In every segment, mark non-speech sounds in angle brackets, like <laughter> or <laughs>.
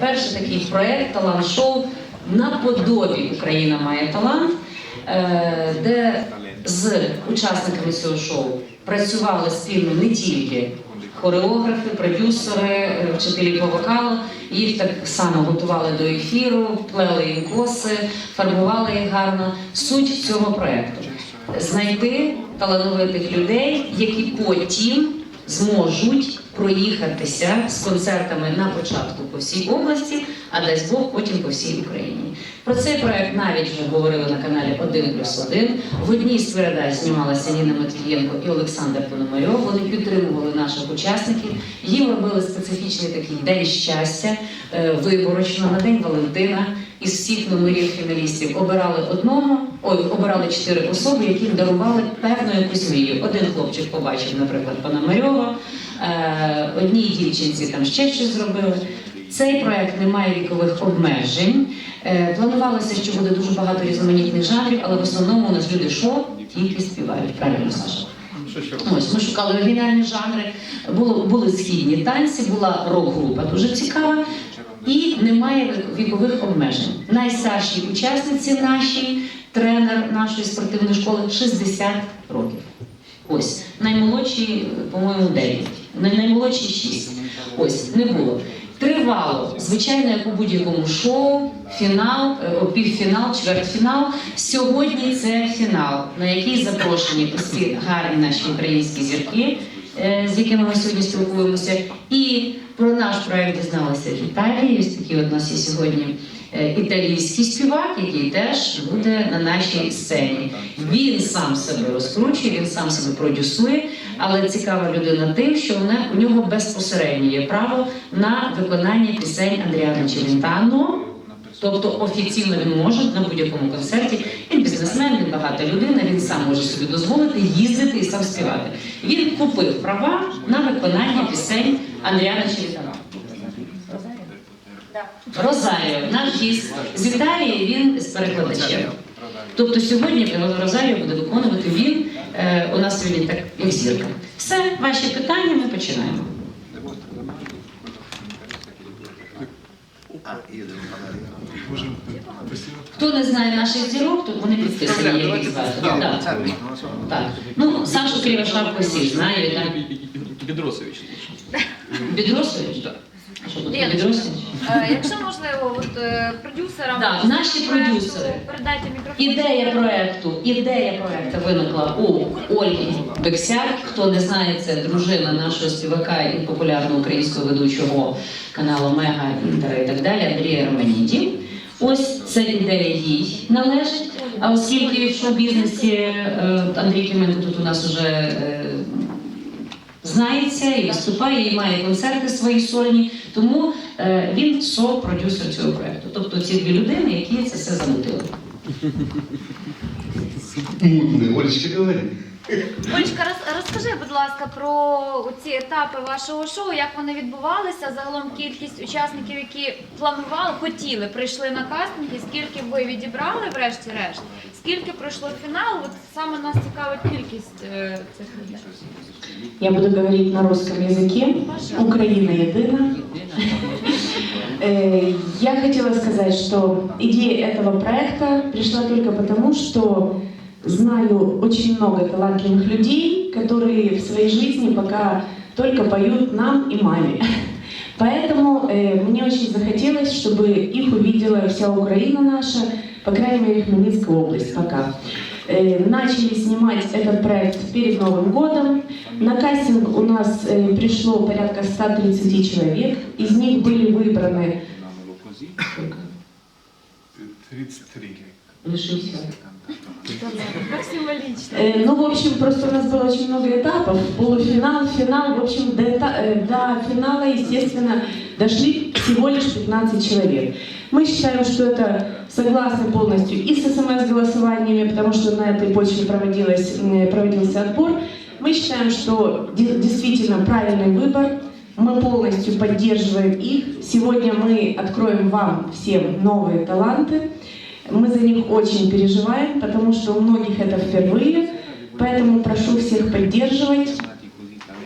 Перший такий проект талант-шоу наподобі Україна має талант, е, де з учасниками цього шоу працювали спільно не тільки хореографи, продюсери, е, вчителі по вокалу. Їх так само готували до ефіру, плели їм коси, фарбували їх гарно. Суть цього проекту знайти талановитих людей, які потім зможуть проїхатися з концертами на початку по всій області, а дасть Бог потім по всій Україні. Про цей проект навіть вже говорили на каналі 1 плюс 1. В одній з передач знімалася Ніна Матвієнко і Олександр Пономарьов. Вони підтримували наших учасників. Їм робили специфічний такий день щастя, е, виборочно на день Валентина. Із всіх номерів фіналістів обирали одного, ой, обирали чотири особи, яким дарували певну якусь мрію. Один хлопчик побачив, наприклад, Пономарьова, одній дівчинці там ще щось зробили. Цей проект не має вікових обмежень. Е, Планувалося, що буде дуже багато різноманітних жанрів, але в основному у нас люди що тільки співають. Правильно Саша? Ось ми шукали оригінальні жанри. Було були східні танці, була рок-група дуже цікава. І немає вікових обмежень. Найстаршій учасниці нашій, тренер нашої спортивної школи 60 років. Ось наймолодші, по-моєму, 9, най- наймолодші 6. Ось не було. Тривало, звичайно, як у будь-якому шоу, фінал, е, півфінал, чвертьфінал. Сьогодні це фінал, на який запрошені усі гарні наші українські зірки, е, з якими ми сьогодні спілкуємося. І про наш проект дізналися в Італії. Ось такий от нас є сьогодні італійський співак, який теж буде на нашій сцені. Він сам себе розкручує, він сам себе продюсує, але цікава людина тим, що вона у нього безпосередньо є право на виконання пісень Андріана Челентано. Тобто офіційно він може на будь-якому концерті. Він бізнесмен, він багата людина, він сам може собі дозволити їздити і сам співати. Він купив права на виконання пісень Андріана Челентано. Розаріо, наш гість з Італії, він з перекладачем. Тобто сьогодні Розаріо буде виконувати він е, у нас сьогодні так як зірка. Все, ваші питання, ми починаємо. Хто не знає наших зірок, то вони підписані, як їх звати. Так. Так. Ну, Сашу Кривошапку всі знають, так? Бедросович. Бідросович? Так. Леночка, Е, Якщо можливо, от е, продюсерам Да, наші проекту продюсери. передайте мікрофон. Ідея проекту, ідея проекту виникла у Ольги Бексяк. Хто не знає, це дружина нашого співака і популярного українського ведучого каналу Мега Інтера і так далі, Андрія Романіді. Ось ця ідея їй належить. А оскільки в шоу-бізнесі е, Андрій Кименко тут у нас вже е, знається і виступає, і має концерти свої сольні, тому е, він со-продюсер цього проекту. Тобто ці дві людини, які це все замутили. Мутный, Олечка говорит. Олечка, роз- розкажи, будь ласка, про ці етапи вашого шоу, як вони відбувалися, загалом кількість учасників, які планували, хотіли, прийшли на кастинг, і скільки ви відібрали, врешті-решт, скільки пройшло фінал, от саме нас цікавить кількість е, цих людей. Я буду говорить на русском языке. Украина едина. <laughs> Э, Я хотела сказать, что идея этого проекта пришла только потому, что знаю очень много талантливых людей, которые в своей жизни пока только поют нам и маме. <laughs> Поэтому э, мне очень захотелось, чтобы их увидела вся Украина наша, по крайней мере, Хмельницкая область пока. Э, начали снимать этот проект перед Новым годом. На кастинг у нас э, пришло порядка 130 человек. Из них были выбраны Сколько? 33. Лишився. Э, Ну, в общем, просто у нас было очень много этапов. Полуфинал, финал. В общем, до, эта- э, до финала, естественно, дошли всего лишь 15 человек. Мы считаем, что это согласны полностью и с СМС-голосованиями, потому что на этой почве проводилось, проводился отбор. Мы считаем, что де- действительно правильный выбор. Мы полностью поддерживаем их. Сегодня мы откроем вам всем новые таланты. Мы за них очень переживаем, потому что у многих это впервые. Поэтому прошу всех поддерживать.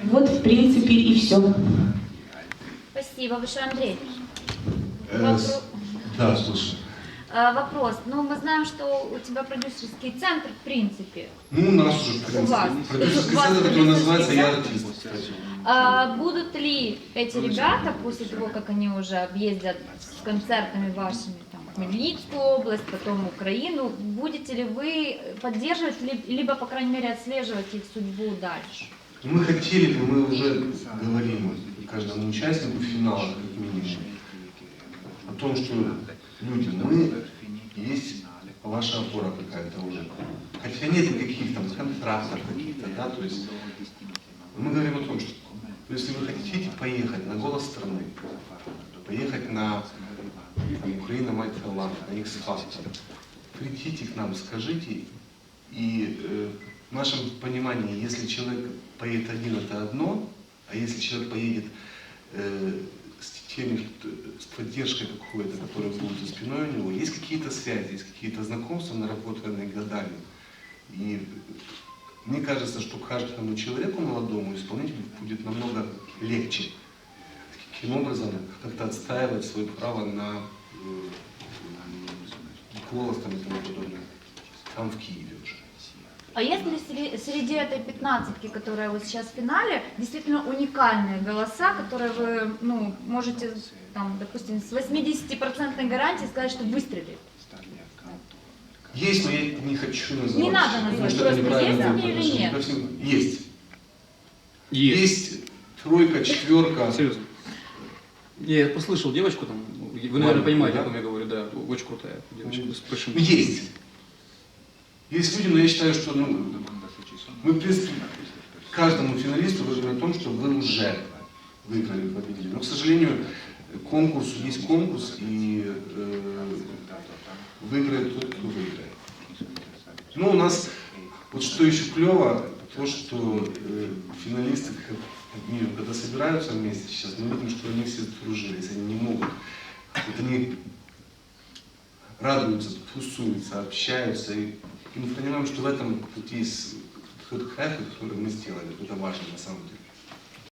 Вот, в принципе, и все. Спасибо большое, Андрій. Э, Да, слушай. Э, Вопрос. Ну, мы знаем, что у тебя продюсерский центр, в принципе. Ну, у нас уже, в У вас. принципе, продюсерский <laughs> центр, который называется «Я центр? артист», кстати. А будут ли эти ребята, после того, как они уже объездят с концертами вашими, Хмельницкую область, потом Украину, будете ли вы поддерживать, ли- либо, по крайней мере, отслеживать их судьбу дальше? Мы хотели бы, мы уже говорим каждому участнику финала, как минимум, о том, что люди, мы есть ваша опора какая-то уже. Хотя нет никаких там контрактов каких-то, да, то есть мы говорим о том, что если вы хотите поехать на голос страны, поехать на там, Украина мать на X Factor, придите к нам, скажите, и э, в нашем понимании, если человек поедет один, это одно, а если человек поедет э, с теми, с поддержкой какой-то, которая будет за спиной у него, есть какие-то связи, есть какие-то знакомства, наработанные годами. И мне кажется, что каждому человеку молодому исполнителю будет намного легче таким образом как-то отстаивать свое право на голос там, и тому подобное. Там в Киеве уже. А есть ли сре- среди этой пятнадцатки, которая вот сейчас в финале, действительно уникальные голоса, которые вы ну, можете, там, допустим, с 80% гарантией сказать, что выстрелит? Есть, но я не хочу называть. Не надо называть, просто есть они или нет? Есть. Есть. Есть тройка, четверка. Серьезно. Не, я послышал девочку там, вы, наверное, понимаете, да? о ком я говорю, да, очень крутая девочка. Ну, Есть. Есть люди, но я считаю, что ну, мы, в принципе, каждому финалисту говорим о том, что вы уже выиграли, победили. Но, к сожалению, конкурс есть конкурс, и э, выиграет тот, кто выиграет. Ну, у нас, вот что еще клево, то, что э, финалисты, как когда собираются вместе сейчас, мы видим, что они все сдружились, они не могут. Вот они радуются, тусуются, общаются. И, и мы понимаем, что в этом вот есть тот кайф, который мы сделали, это важно на самом деле.